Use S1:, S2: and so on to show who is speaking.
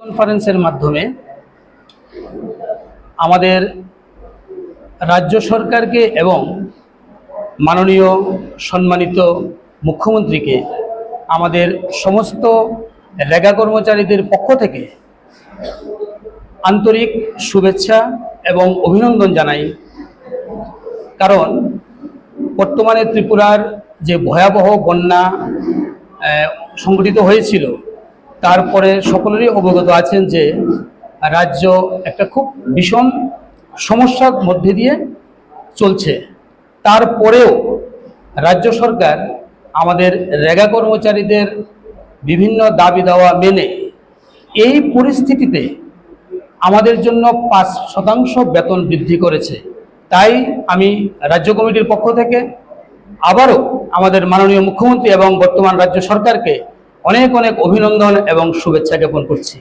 S1: কনফারেন্সের মাধ্যমে আমাদের রাজ্য সরকারকে এবং মাননীয় সম্মানিত মুখ্যমন্ত্রীকে, আমাদের সমস্ত রেগা কর্মচারীদের পক্ষ থেকে আন্তরিক শুভেচ্ছা এবং অভিনন্দন জানাই। কারণ বর্তমানে ত্রিপুরার যে ভয়াবহ বন্যা সংঘটিত হয়েছিল তারপরে সকলেরই অবগত আছেন যে রাজ্য একটা খুব ভীষণ সমস্যার মধ্যে দিয়ে চলছে। তারপরেও রাজ্য সরকার আমাদের রেগা কর্মচারীদের বিভিন্ন দাবি দেওয়া মেনে এই পরিস্থিতিতে আমাদের জন্য পাঁচ শতাংশ বেতন বৃদ্ধি করেছে। তাই আমি রাজ্য কমিটির পক্ষ থেকে আবারও আমাদের মাননীয় মুখ্যমন্ত্রী এবং বর্তমান রাজ্য সরকারকে অনেক অনেক অভিনন্দন এবং শুভেচ্ছা জ্ঞাপন করছি।